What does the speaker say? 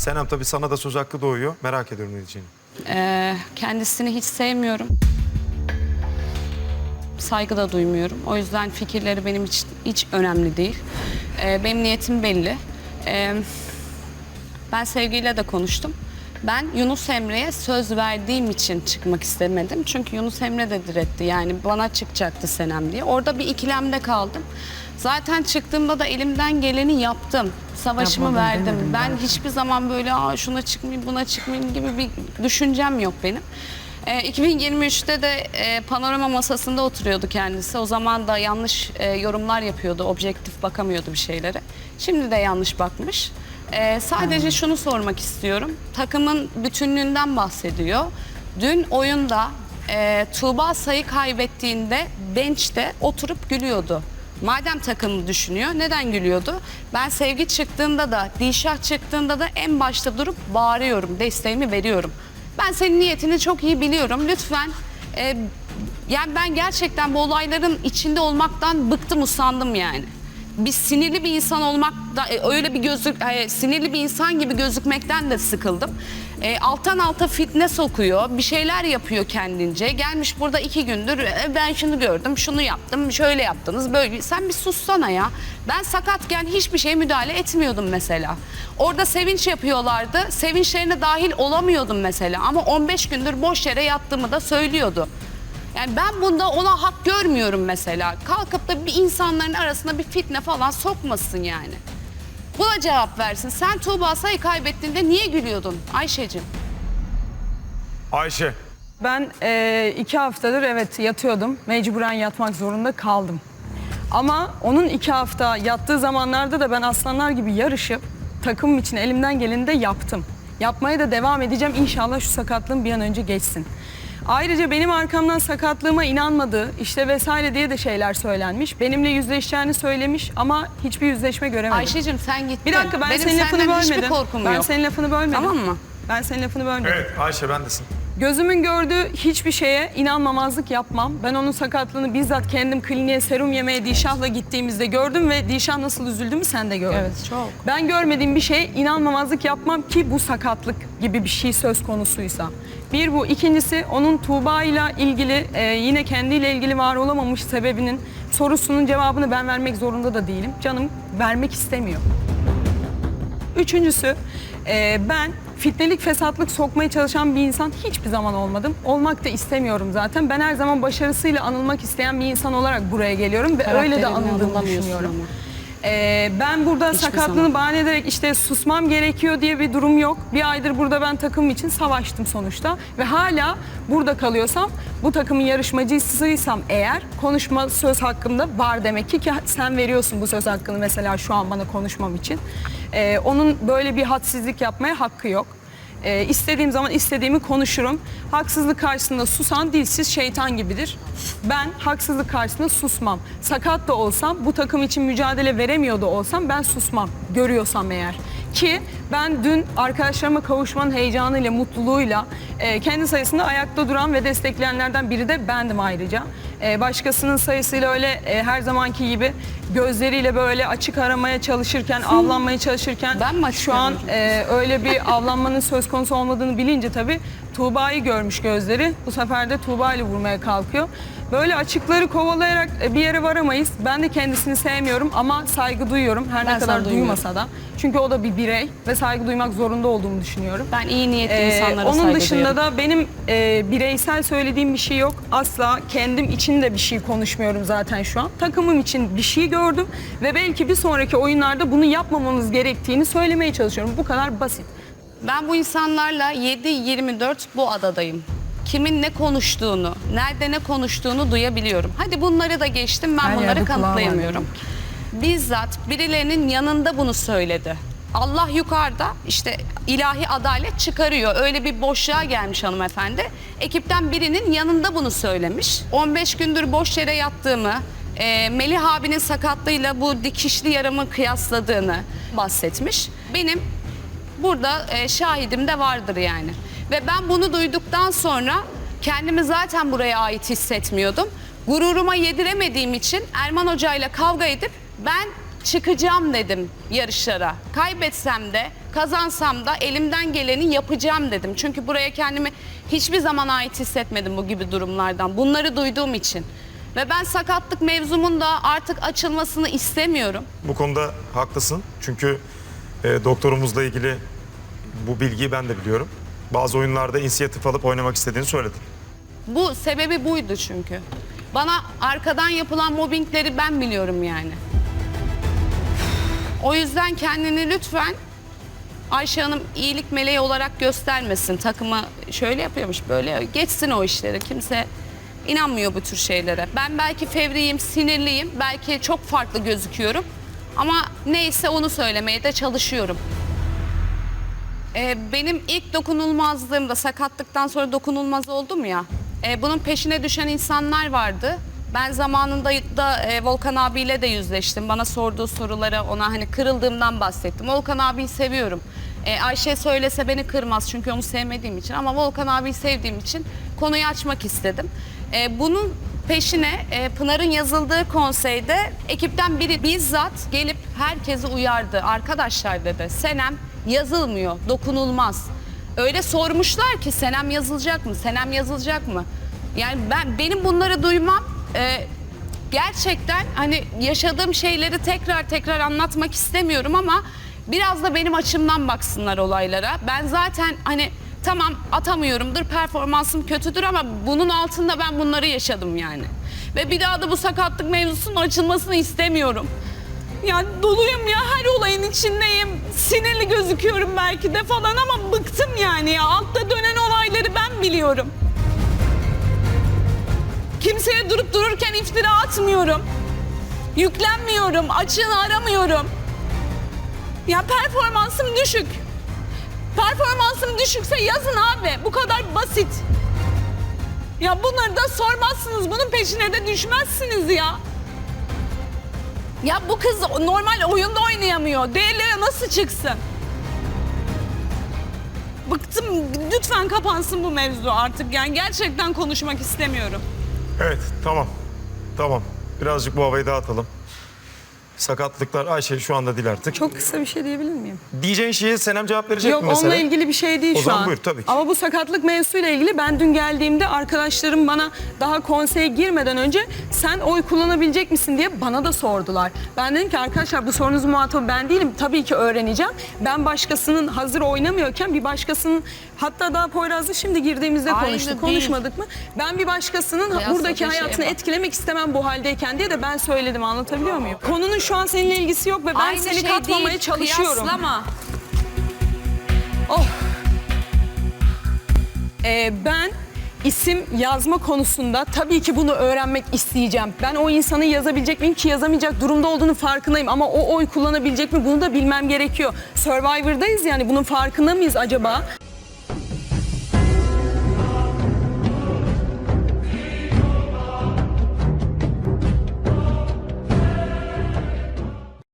Senem tabii sana da söz hakkı doğuyor. Merak ediyorum ne diyeceğini. Ee, kendisini hiç sevmiyorum. Saygı da duymuyorum. O yüzden fikirleri benim için hiç önemli değil. Ee, benim niyetim belli. Ee, ben sevgiyle de konuştum. Ben Yunus Emre'ye söz verdiğim için çıkmak istemedim. Çünkü Yunus Emre de diretti. Yani bana çıkacaktı Senem diye. Orada bir ikilemde kaldım. Zaten çıktığımda da elimden geleni yaptım. Savaşımı Yapmadım verdim. demedim Ben belki. hiçbir zaman böyle Aa, şuna çıkmayayım, buna çıkmayayım gibi bir düşüncem yok benim. Ee, 2023'te de e, panorama masasında oturuyordu kendisi. O zaman da yanlış e, yorumlar yapıyordu, objektif bakamıyordu bir şeylere. Şimdi de yanlış bakmış. Ee, sadece şunu sormak istiyorum. Takımın bütünlüğünden bahsediyor. Dün oyunda e, Tuğba sayı kaybettiğinde bench'te oturup gülüyordu. Madem takımı düşünüyor, neden gülüyordu? Ben sevgi çıktığında da, Dişah çıktığında da en başta durup bağırıyorum, desteğimi veriyorum. Ben senin niyetini çok iyi biliyorum. Lütfen, e, yani ben gerçekten bu olayların içinde olmaktan bıktım, usandım yani. Bir sinirli bir insan olmak da e, öyle bir gözük e, sinirli bir insan gibi gözükmekten de sıkıldım. E, alttan alta fitne sokuyor, bir şeyler yapıyor kendince. Gelmiş burada iki gündür e, ben şunu gördüm, şunu yaptım, şöyle yaptınız, böyle. Sen bir sussana ya. Ben sakatken hiçbir şeye müdahale etmiyordum mesela. Orada sevinç yapıyorlardı, sevinçlerine dahil olamıyordum mesela. Ama 15 gündür boş yere yattığımı da söylüyordu. Yani ben bunda ona hak görmüyorum mesela. Kalkıp da bir insanların arasına bir fitne falan sokmasın yani. Buna cevap versin. Sen Tuğba sayı kaybettiğinde niye gülüyordun Ayşe'cim? Ayşe. Ben e, iki haftadır evet yatıyordum. Mecburen yatmak zorunda kaldım. Ama onun iki hafta yattığı zamanlarda da ben aslanlar gibi yarışıp takımım için elimden geleni de yaptım. Yapmaya da devam edeceğim. İnşallah şu sakatlığım bir an önce geçsin. Ayrıca benim arkamdan sakatlığıma inanmadı işte vesaire diye de şeyler söylenmiş. Benimle yüzleşeceğini söylemiş ama hiçbir yüzleşme göremedim. Ayşe'cim sen gittin. bir dakika ben Benim senin lafını senden hiçbir bölmedim. korkum ben yok. senin lafını bölmedim. Tamam mı? Ben senin lafını bölmedim. Evet Ayşe bendesin. Gözümün gördüğü hiçbir şeye inanmamazlık yapmam. Ben onun sakatlığını bizzat kendim kliniğe serum yemeye Dişah'la gittiğimizde gördüm ve Dişah nasıl üzüldüğümü sen de gördün. Evet, çok. Ben görmediğim bir şeye inanmamazlık yapmam ki bu sakatlık gibi bir şey söz konusuysa. Bir bu. ikincisi onun Tuğba ile ilgili e, yine kendiyle ilgili var olamamış sebebinin sorusunun cevabını ben vermek zorunda da değilim. Canım vermek istemiyor. Üçüncüsü e, ben fitnelik fesatlık sokmaya çalışan bir insan hiçbir zaman olmadım. Olmak da istemiyorum zaten. Ben her zaman başarısıyla anılmak isteyen bir insan olarak buraya geliyorum ve öyle de anıldığımı düşünüyorum. ama. E, ben burada Hiçbir sakatlığını zaman. bahane ederek işte susmam gerekiyor diye bir durum yok. Bir aydır burada ben takım için savaştım sonuçta ve hala burada kalıyorsam bu takımın yarışmacısıysam eğer konuşma söz hakkımda var demek ki ki sen veriyorsun bu söz hakkını mesela şu an bana konuşmam için. Ee, onun böyle bir hadsizlik yapmaya hakkı yok. Ee, istediğim zaman istediğimi konuşurum. Haksızlık karşısında susan dilsiz şeytan gibidir. Ben haksızlık karşısında susmam. Sakat da olsam, bu takım için mücadele veremiyor da olsam ben susmam. Görüyorsam eğer. Ki ben dün arkadaşlarıma kavuşmanın heyecanıyla, mutluluğuyla e, kendi sayısında ayakta duran ve destekleyenlerden biri de bendim ayrıca. E, başkasının sayısıyla öyle e, her zamanki gibi gözleriyle böyle açık aramaya çalışırken, avlanmaya çalışırken Ben mi açık şu an e, öyle bir avlanmanın söz konusu olmadığını bilince tabii Tuğba'yı görmüş gözleri. Bu sefer de Tuğba ile vurmaya kalkıyor. Böyle açıkları kovalayarak e, bir yere varamayız. Ben de kendisini sevmiyorum ama saygı duyuyorum. Her Ben ne kadar duymasa da. Çünkü o da bir birey ve saygı duymak zorunda olduğumu düşünüyorum. Ben iyi niyetli Ee, insanlara onun saygı dışında duyuyorum. da benim e, bireysel söylediğim bir şey yok. Asla kendim için de bir şey konuşmuyorum zaten şu an. Takımım için bir şey gördüm ve belki bir sonraki oyunlarda bunu yapmamamız gerektiğini söylemeye çalışıyorum. Bu kadar basit. Ben bu insanlarla 7-24 bu adadayım. Kimin ne konuştuğunu, nerede ne konuştuğunu duyabiliyorum. Hadi bunları da geçtim ben Her bunları yerde kulağı var kanıtlayamıyorum. Bizzat birilerinin yanında bunu söyledi. Allah yukarıda işte ilahi adalet çıkarıyor. Öyle bir boşluğa gelmiş hanımefendi. Ekipten birinin yanında bunu söylemiş. 15 gündür boş yere yattığımı, e, Melih abinin sakatlığıyla bu dikişli yaramı kıyasladığını bahsetmiş. Benim burada e, şahidim de vardır yani. Ve ben bunu duyduktan sonra kendimi zaten buraya ait hissetmiyordum. Gururuma yediremediğim için Erman Hoca ile kavga edip ben çıkacağım dedim yarışlara. Kaybetsem de kazansam da elimden geleni yapacağım dedim. Çünkü buraya kendimi hiçbir zaman ait hissetmedim bu gibi durumlardan. Bunları duyduğum için. Ve ben sakatlık mevzumun da artık açılmasını istemiyorum. Bu konuda haklısın. Çünkü e, doktorumuzla ilgili bu bilgiyi ben de biliyorum. Bazı oyunlarda inisiyatif alıp oynamak istediğini söyledin. Bu sebebi buydu çünkü. Bana arkadan yapılan mobbingleri ben biliyorum yani. O yüzden kendini lütfen Ayşe Hanım iyilik meleği olarak göstermesin. Takımı şöyle yapıyormuş böyle geçsin o işleri. Kimse inanmıyor bu tür şeylere. Ben belki fevriyim, sinirliyim. Belki çok farklı gözüküyorum. Ama neyse onu söylemeye de çalışıyorum. Ee, benim ilk dokunulmazlığımda sakatlıktan sonra dokunulmaz oldum ya. e, bunun peşine düşen insanlar vardı. Ben zamanında da e, Volkan abiyle de yüzleştim. Bana sorduğu sorulara ona hani kırıldığımdan bahsettim. Volkan abiyi seviyorum. E, Ayşe söylese beni kırmaz çünkü onu sevmediğim için. Ama Volkan abiyi sevdiğim için konuyu açmak istedim. E, bunun peşine e, Pınar'ın yazıldığı konseyde ekipten biri bizzat gelip herkesi uyardı. Arkadaşlar dedi Senem yazılmıyor, dokunulmaz. Öyle sormuşlar ki Senem yazılacak mı, Senem yazılacak mı? Yani ben benim bunları duymam e, gerçekten hani yaşadığım şeyleri tekrar tekrar anlatmak istemiyorum ama biraz da benim açımdan baksınlar olaylara. Ben zaten hani tamam atamıyorumdur, performansım kötüdür ama bunun altında ben bunları yaşadım yani. Ve bir daha da bu sakatlık mevzusunun açılmasını istemiyorum. Ya doluyum ya her olayın içindeyim. Sinirli gözüküyorum belki de falan ama bıktım yani ya. Altta dönen olayları ben biliyorum. Kimseye durup dururken iftira atmıyorum. Yüklenmiyorum, açığını aramıyorum. Ya performansım düşük. Performansım düşükse yazın abi. Bu kadar basit. Ya bunları da sormazsınız. Bunun peşine de düşmezsiniz ya. Ya bu kız normal oyunda oynayamıyor. Değerlere nasıl çıksın? Bıktım. Lütfen kapansın bu mevzu artık. Yani gerçekten konuşmak istemiyorum. Evet, tamam. Tamam. Birazcık bu havayı dağıtalım. Sakatlıklar Ayşe şu anda değil artık. Çok kısa bir şey diyebilir miyim? Diyeceğin şeyi Senem cevap verecek Yok mi mesela? onunla ilgili bir şey değil O şu zaman an. buyur, tabii ki. Ama bu sakatlık mevzusuyla ilgili ben dün geldiğimde arkadaşlarım bana daha konseye girmeden önce sen oy kullanabilecek misin diye bana da sordular. Ben dedim ki arkadaşlar bu sorunuzun muhatabı ben değilim. Tabii ki öğreneceğim. Ben başkasının hazır oynamıyorken bir başkasının hatta daha Poyraz'la şimdi girdiğimizde Aynı konuştuk. değil. Konuşmadık mı? Ben bir başkasının Kıyasla buradaki bir şeye hayatını etkilemek istemem bu haldeyken diye de ben söyledim anlatabiliyor muyum? Konunun şu an seninle ilgisi yok ve ben Aynı seni şey katmamaya değil, çalışıyorum. Kıyaslama. Oh. Ee, ben isim yazma konusunda tabii ki bunu öğrenmek isteyeceğim. Ben o insanı yazabilecek miyim ki yazamayacak durumda olduğunu farkındayım ama o oy kullanabilecek mi bunu da bilmem gerekiyor. Survivor'dayız yani bunun farkında mıyız acaba?